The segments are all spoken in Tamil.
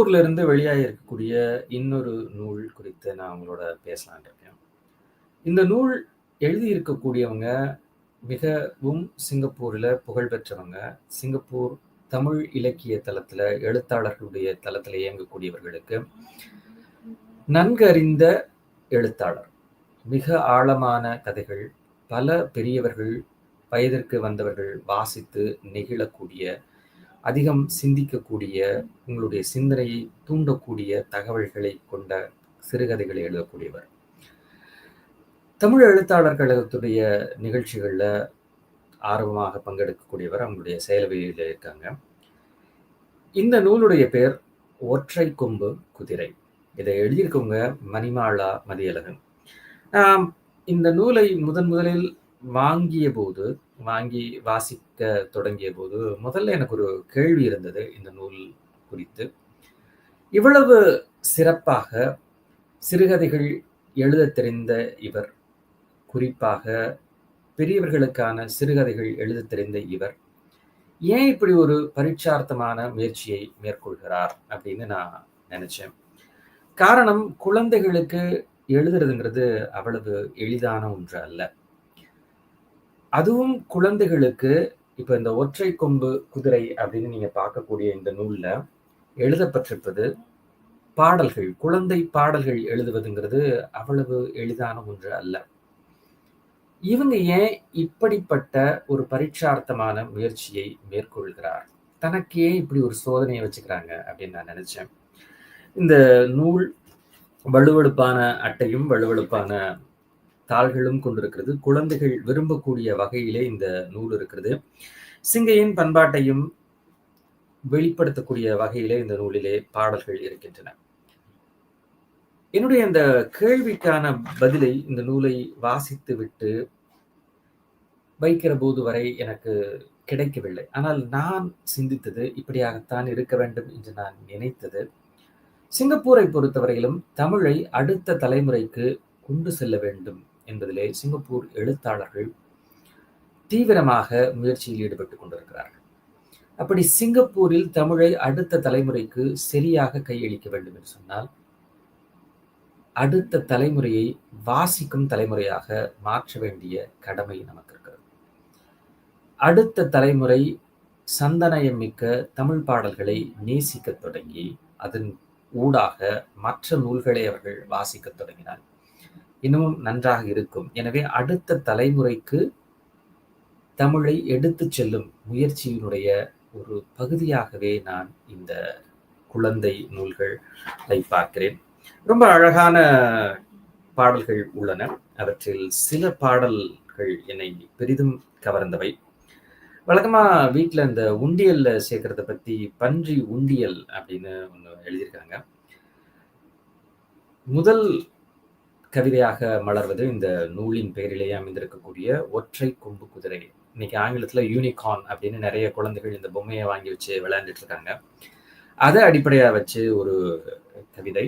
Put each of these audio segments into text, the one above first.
ஊர்ல இருந்து வெளியாக இருக்கக்கூடிய இன்னொரு நூல் குறித்து நான் உங்களோட பேசலான் இருக்கேன். இந்த நூல் எழுதி இருக்கக்கூடியவங்க மிகவும் சிங்கப்பூரில் புகழ்பெற்றவங்க சிங்கப்பூர் தமிழ் இலக்கிய தளத்தில் எழுத்தாளர்களுடைய தளத்தில் இயங்கக்கூடியவர்களுக்கு நன்கறிந்த எழுத்தாளர். மிக ஆழமான கதைகள் பல பெரியவர்கள் வயதிற்கு வந்தவர்கள் வாசித்து நெகிழக்கூடிய அதிகம் சிந்திக்கக்கூடிய உங்களுடைய சிந்தனையை தூண்டக்கூடிய தகவல்களை கொண்ட சிறுகதைகளை எழுதக்கூடியவர். தமிழ் எழுத்தாளர் கழகத்துடைய நிகழ்ச்சிகளில் ஆர்வமாக பங்கெடுக்கக்கூடியவர் அவங்களுடைய செயலவையில் இருக்காங்க. இந்த நூலுடைய பேர் ஒற்றை கொம்பு குதிரை. இதை எழுதியிருக்கவங்க மணிமாலா மதியழகன். இந்த நூலை முதன் முதலில் வாங்கிய போது வாங்கி வாசிக்க தொடங்கிய போது முதல்ல எனக்கு ஒரு கேள்வி இருந்தது இந்த நூல் குறித்து. இவ்வளவு சிறப்பாக சிறுகதைகள் எழுத தெரிந்த இவர் குறிப்பாக பெரியவர்களுக்கான சிறுகதைகள் எழுத தெரிந்த இவர் ஏன் இப்படி ஒரு பரீட்சார்த்தமான முயற்சியை மேற்கொள்கிறார் அப்படின்னு நான் நினைச்சேன். காரணம் குழந்தைகளுக்கு எழுதுறதுங்கிறது அவ்வளவு எளிதான ஒன்று அல்ல. அதுவும் குழந்தைகளுக்கு இப்ப இந்த ஒற்றை கொம்பு குதிரை அப்படின்னு நீங்க பார்க்கக்கூடிய இந்த நூல்ல எழுதப்பட்டிருப்பது பாடல்கள். குழந்தை பாடல்கள் எழுதுவதுங்கிறது அவ்வளவு எளிதான ஒன்று அல்ல. இவங்க ஏன் இப்படிப்பட்ட ஒரு பரீட்சார்த்தமான முயற்சியை மேற்கொள்கிறார்? தனக்கு ஏன் இப்படி ஒரு சோதனையை வச்சுக்கிறாங்க அப்படின்னு நான் நினைச்சேன். இந்த நூல் வலுவழுப்பான அட்டையும் வலுவழுப்பான தாள்களும் கொண்டிருக்கிறது. குழந்தைகள் விரும்பக்கூடிய வகையிலே இந்த நூல் இருக்கிறது. சிங்கையின் பண்பாட்டையும் வெளிப்படுத்தக்கூடிய வகையிலே இந்த நூலிலே பாடல்கள் இருக்கின்றன. என்னுடைய இந்த கேள்விக்கான பதிலை இந்த நூலை வாசித்து விட்டு வைக்கிற போது வரை எனக்கு கிடைக்கவில்லை. ஆனால் நான் சிந்தித்தது இப்படியாகத்தான் இருக்க வேண்டும் என்று நான் நினைத்தது. சிங்கப்பூரை பொறுத்தவரையிலும் தமிழை அடுத்த தலைமுறைக்கு கொண்டு செல்ல வேண்டும். என்பதிலே சிங்கப்பூர் எழுத்தாளர்கள் தீவிரமாக முயற்சியில் ஈடுபட்டு கொண்டிருக்கிறார்கள். அப்படி சிங்கப்பூரில் தமிழை அடுத்த தலைமுறைக்கு சரியாக கையளிக்க வேண்டும் என்று சொன்னால் அடுத்த தலைமுறையை வாசிக்கும் தலைமுறையாக மாற்ற வேண்டிய கடமை நமக்கு இருக்கிறது அடுத்த தலைமுறை சந்தனயம் மிக்க தமிழ் பாடல்களை நேசிக்க தொடங்கி அதன் ஊடாக மற்ற நூல்களை அவர்கள் வாசிக்க தொடங்கினார் இன்னமும் நன்றாக இருக்கும். எனவே அடுத்த தலைமுறைக்கு தமிழை எடுத்து செல்லும் முயற்சியினுடைய ஒரு பகுதியாகவே நான் இந்த குழந்தை நூல்களை பார்க்கிறேன். ரொம்ப அழகான பாடல்கள் உள்ளன. அவற்றில் சில பாடல்கள் என்னை பெரிதும் கவர்ந்தவை. வழக்கமா வீட்டில் இந்த உண்டியல்ல சேர்க்கறத பத்தி பன்றி உண்டியல் அப்படின்னு ஒன்று எழுதியிருக்காங்க. முதல் கவிதையாக மலர்வது இந்த நூலின் பெயரிலேயே அமைந்திருக்கக்கூடிய ஒற்றை கொம்பு குதிரை. இன்னைக்கு ஆங்கிலத்துல யூனிகார்ன் அப்படின்னு நிறைய குழந்தைகள் இந்த பொம்மையை வாங்கி வச்சு விளையாண்டுட்டு இருக்காங்க. அதை அடிப்படையாக வச்சு ஒரு கவிதை.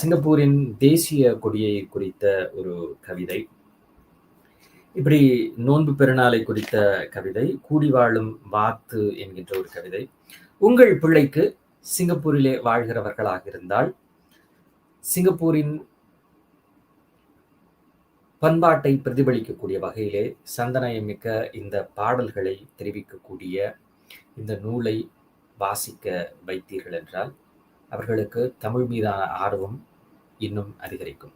சிங்கப்பூரின் தேசிய கொடியை குறித்த ஒரு கவிதை. இப்படி நோன்பு பெருநாளை குறித்த கவிதை கூடி வாழும் வாத்து என்கின்ற ஒரு கவிதை. உங்கள் பிள்ளைக்கு சிங்கப்பூரிலே வாழ்கிறவர்களாக இருந்தால் சிங்கப்பூரின் பண்பாட்டை பிரதிபலிக்கக்கூடிய வகையிலே சந்தனயமிக்க இந்த பாடல்களை தெரிவிக்கக்கூடிய இந்த நூலை வாசிக்க வைத்தீர்கள் என்றால் அவர்களுக்கு தமிழ் மீதான ஆர்வம் இன்னும் அதிகரிக்கும்.